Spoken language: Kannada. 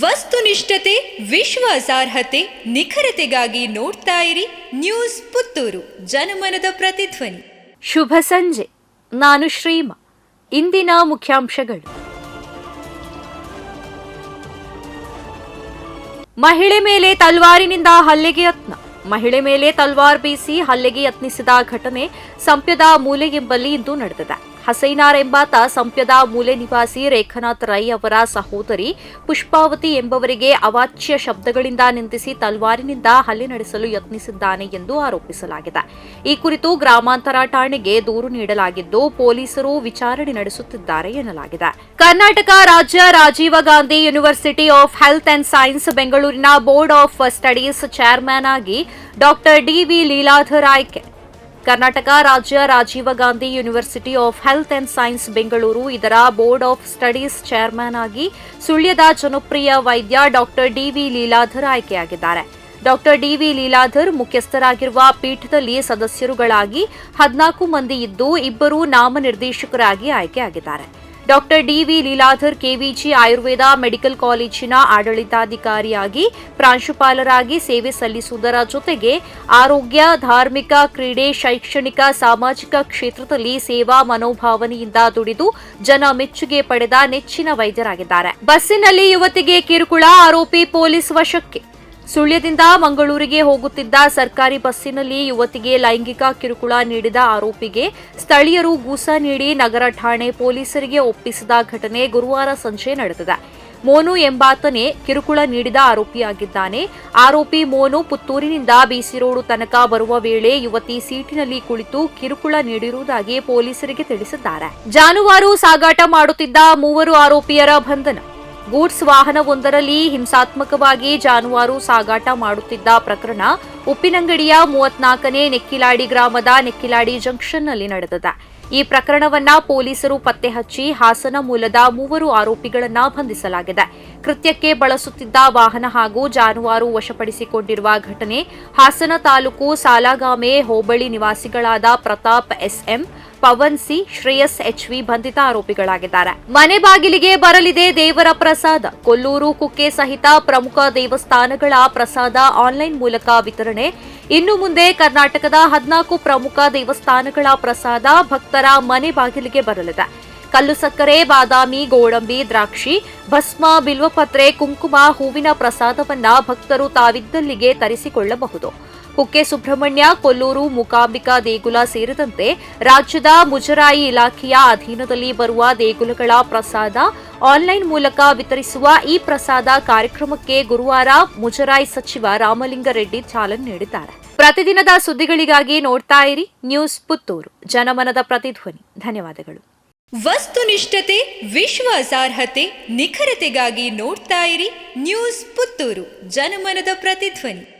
ವಸ್ತುನಿಷ್ಠತೆ, ವಿಶ್ವಾಸಾರ್ಹತೆ, ನಿಖರತೆಗಾಗಿ ನೋಡ್ತಾ ಇರಿ ನ್ಯೂಸ್ ಪುತ್ತೂರು, ಜನಮನದ ಪ್ರತಿಧ್ವನಿ. ಶುಭ ಸಂಜೆ. ನಾನು ಶ್ರೀಮಾ. ಇಂದಿನ ಮುಖ್ಯಾಂಶಗಳು. ಮಹಿಳೆ ಮೇಲೆ ತಲ್ವಾರಿನಿಂದ ಹಲ್ಲೆಗೆ ಯತ್ನ. ಮಹಿಳೆ ಮೇಲೆ ತಲ್ವಾರ್ ಬೀಸಿ ಹಲ್ಲೆಗೆ ಯತ್ನಿಸಿದ ಘಟನೆ ಸಂಪ್ಯದ ಮೂಲೆ ಎಂಬಲ್ಲಿ ಇಂದು ನಡೆದಿದೆ. ಹಸೈನಾರ್ ಎಂಬಾತ ಸಂಪ್ಯದ ಮೂಲೆ ನಿವಾಸಿ ರೇಖನಾಥ್ ರೈ ಅವರ ಸಹೋದರಿ ಪುಷ್ಪಾವತಿ ಎಂಬವರಿಗೆ ಅವಾಚ್ಯ ಶಬ್ದಗಳಿಂದ ನಿಂದಿಸಿ ತಲ್ವಾರಿನಿಂದ ಹಲ್ಲೆ ನಡೆಸಲು ಯತ್ನಿಸಿದ್ದಾನೆ ಎಂದು ಆರೋಪಿಸಲಾಗಿದೆ. ಈ ಕುರಿತು ಗ್ರಾಮಾಂತರ ಠಾಣೆಗೆ ದೂರು ನೀಡಲಾಗಿದ್ದು ಪೊಲೀಸರು ವಿಚಾರಣೆ ನಡೆಸುತ್ತಿದ್ದಾರೆ ಎನ್ನಲಾಗಿದೆ. ಕರ್ನಾಟಕ ರಾಜ್ಯ Rajiv Gandhi university of health and science ಬೆಂಗಳೂರಿನ ಬೋರ್ಡ್ ಆಫ್ ಸ್ಟಡೀಸ್ ಚೇರ್ಮನ್ ಆಗಿ ಡಾಕ್ಟರ್ ಡಿವಿ ಲೀಲಾಧರ್ ಆಯ್ಕೆ ಕರ್ನಾಟಕ ರಾಜ್ಯ Rajiv Gandhi university of health and science Bengaluru, ಇದರ ಬೋರ್ಡ್ ಆಫ್ ಸ್ಟಡೀಸ್ ಚೇರ್ಮನ್ ಆಗಿ ಸುಳ್ಯದ ಜನಪ್ರಿಯ ವೈದ್ಯ ಡಾಕ್ಟರ್ ಡಿವಿ ಲೀಲಾಧರ್ ಆಯ್ಕೆಯಾಗಿದ್ದಾರೆ. ಡಾಕ್ಟರ್ ಡಿವಿ ಲೀಲಾಧರ್ ಮುಖ್ಯಸ್ಥರಾಗಿರುವ ಪೀಠದಲ್ಲಿ ಸದಸ್ಯರುಗಳಾಗಿ ಹದಿನಾಲ್ಕು ಮಂದಿ ಇದ್ದು ಇಬ್ಬರು ನಾಮನಿರ್ದೇಶಕರಾಗಿ ಆಯ್ಕೆಯಾಗಿದ್ದಾರೆ. Doctor DV Leeladhar KVG Ayurveda medical ಕಾಲೇಜಿನ ಆಡಳಿತಾಧಿಕಾರಿಯಾಗಿ ಪ್ರಾಂಶುಪಾಲರಾಗಿ ಸೇವೆ ಸಲ್ಲಿಸುವುದರ ಜೊತೆಗೆ ಆರೋಗ್ಯ, ಧಾರ್ಮಿಕ ಕ್ರೀಡೆ, ಶೈಕ್ಷಣಿಕ, ಸಾಮಾಜಿಕ ಕ್ಷೇತ್ರದಲ್ಲಿ ಸೇವಾ ಮನೋಭಾವನೆಯಿಂದ ದುಡಿದು ಜನ ಮೆಚ್ಚುಗೆ ಪಡೆದ ನೆಚ್ಚಿನ ವೈದ್ಯರಾಗಿದ್ದಾರೆ. ಬಸ್ಸಿನಲ್ಲಿ ಯುವತಿಗೆ ಕಿರುಕುಳ, ಆರೋಪಿ ಪೊಲೀಸ್ ವಶಕ್ಕೆ ಸುಳ್ಯದಿಂದ ಮಂಗಳೂರಿಗೆ ಹೋಗುತ್ತಿದ್ದ ಸರ್ಕಾರಿ ಬಸ್ಸಿನಲ್ಲಿ ಯುವತಿಗೆ ಲೈಂಗಿಕ ಕಿರುಕುಳ ನೀಡಿದ ಆರೋಪಿಗೆ ಸ್ಥಳೀಯರು ಗೂಸ ನೀಡಿ ನಗರ ಠಾಣೆ ಪೊಲೀಸರಿಗೆ ಒಪ್ಪಿಸಿದ ಘಟನೆ ಗುರುವಾರ ಸಂಜೆ ನಡೆದಿದೆ. ಮೋನು ಎಂಬಾತನೇ ಕಿರುಕುಳ ನೀಡಿದ ಆರೋಪಿಯಾಗಿದ್ದಾನೆ. ಆರೋಪಿ ಮೋನು ಪುತ್ತೂರಿನಿಂದ ಬಿಸಿ ರೋಡು ತನಕ ಬರುವ ವೇಳೆ ಯುವತಿ ಸೀಟಿನಲ್ಲಿ ಕುಳಿತು ಕಿರುಕುಳ ನೀಡಿರುವುದಾಗಿ ಪೊಲೀಸರಿಗೆ ತಿಳಿಸಿದ್ದಾರೆ. ಜಾನುವಾರು ಸಾಗಾಟ ಮಾಡುತ್ತಿದ್ದ ಮೂವರು ಆರೋಪಿಯರ ಬಂಧನ. ಗೂಡ್ಸ್ ವಾಹನವೊಂದರಲ್ಲಿ ಹಿಂಸಾತ್ಮಕವಾಗಿ ಜಾನುವಾರು ಸಾಗಾಟ ಮಾಡುತ್ತಿದ್ದ ಪ್ರಕರಣ ಉಪ್ಪಿನಂಗಡಿಯ ಮೂವತ್ನಾಲ್ಕನೇ ನೆಕ್ಕಿಲಾಡಿ ಗ್ರಾಮದ ನೆಕ್ಕಿಲಾಡಿ ಜಂಕ್ಷನ್ನಲ್ಲಿ ನಡೆದಿದೆ. ಈ ಪ್ರಕರಣವನ್ನ ಪೊಲೀಸರು ಪತ್ತೆ ಹಚ್ಚಿ ಹಾಸನ ಮೂಲದ ಮೂವರು ಆರೋಪಿಗಳನ್ನ ಬಂಧಿಸಲಾಗಿದೆ. ಕೃತ್ಯಕ್ಕೆ ಬಳಸುತ್ತಿದ್ದ ವಾಹನ ಹಾಗೂ ಜಾನುವಾರು ವಶಪಡಿಸಿಕೊಂಡಿರುವ ಘಟನೆ Hassan taluk Salagame hobli ನಿವಾಸಿಗಳಾದ Pratap SM, Pavan C, Shreyas H V ಬಂಧಿತ ಆರೋಪಿಗಳಾಗಿದ್ದಾರೆ. ಮನೆ ಬಾಗಿಲಿಗೆ ಬರಲಿದೆ ದೇವರ ಪ್ರಸಾದ. ಕೊಲ್ಲೂರು ಕುಕ್ಕೆ ಸಹಿತ ಪ್ರಮುಖ ದೇವಸ್ಥಾನಗಳ ಪ್ರಸಾದ ಆನ್ಲೈನ್ ಮೂಲಕ ವಿತರಣೆ ಇನ್ನು ಮುಂದೆ ಕರ್ನಾಟಕದ ಹದಿನಾಲ್ಕು ಪ್ರಮುಖ ದೇವಸ್ಥಾನಗಳ ಪ್ರಸಾದ ಭಕ್ತರ ಮನೆ ಬಾಗಿಲಿಗೆ ಬರಲಿದೆ. ಕಲ್ಲು ಸಕ್ಕರೆ, ಬಾದಾಮಿ, ಗೋಡಂಬಿ, ದ್ರಾಕ್ಷಿ, ಭಸ್ಮ, ಬಿಲ್ವಪತ್ರೆ, ಕುಂಕುಮ, ಹೂವಿನ ಪ್ರಸಾದವನ್ನ ಭಕ್ತರು ತಾವಿದ್ದಲ್ಲಿಗೆ ತರಿಸಿಕೊಳ್ಳಬಹುದು. ಕುಕ್ಕೆ ಸುಬ್ರಹ್ಮಣ್ಯ, ಕೊಲ್ಲೂರು, ಮೂಕಾಂಬಿಕಾ ದೇಗುಲ ಸೇರಿದಂತೆ ರಾಜ್ಯದ ಮುಜರಾಯಿ ಇಲಾಖೆಯ ಅಧೀನದಲ್ಲಿ ಬರುವ ದೇಗುಲಗಳ ಪ್ರಸಾದ ಆನ್ಲೈನ್ ಮೂಲಕ ವಿತರಿಸುವ ಈ ಪ್ರಸಾದ ಕಾರ್ಯಕ್ರಮಕ್ಕೆ ಗುರುವಾರ ಮುಜರಾಯಿ ಸಚಿವ ರಾಮಲಿಂಗಾರೆಡ್ಡಿ ಚಾಲನೆ ನೀಡಿದ್ದಾರೆ. ಪ್ರತಿದಿನದ ಸುದ್ದಿಗಳಿಗಾಗಿ ನೋಡ್ತಾ ಇರಿ ನ್ಯೂಸ್ ಪುತ್ತೂರು. ಜನಮನದ ಪ್ರತಿಧ್ವನಿ. ಧನ್ಯವಾದಗಳು. ವಸ್ತುನಿಷ್ಠತೆ ವಿಶ್ವಾಸಾರ್ಹತೆ ನಿಖರತೆಗಾಗಿ ನೋಡ್ತಾ ಇರಿ ನ್ಯೂಸ್ ಪುತ್ತೂರು. ಜನಮನದ ಪ್ರತಿಧ್ವನಿ.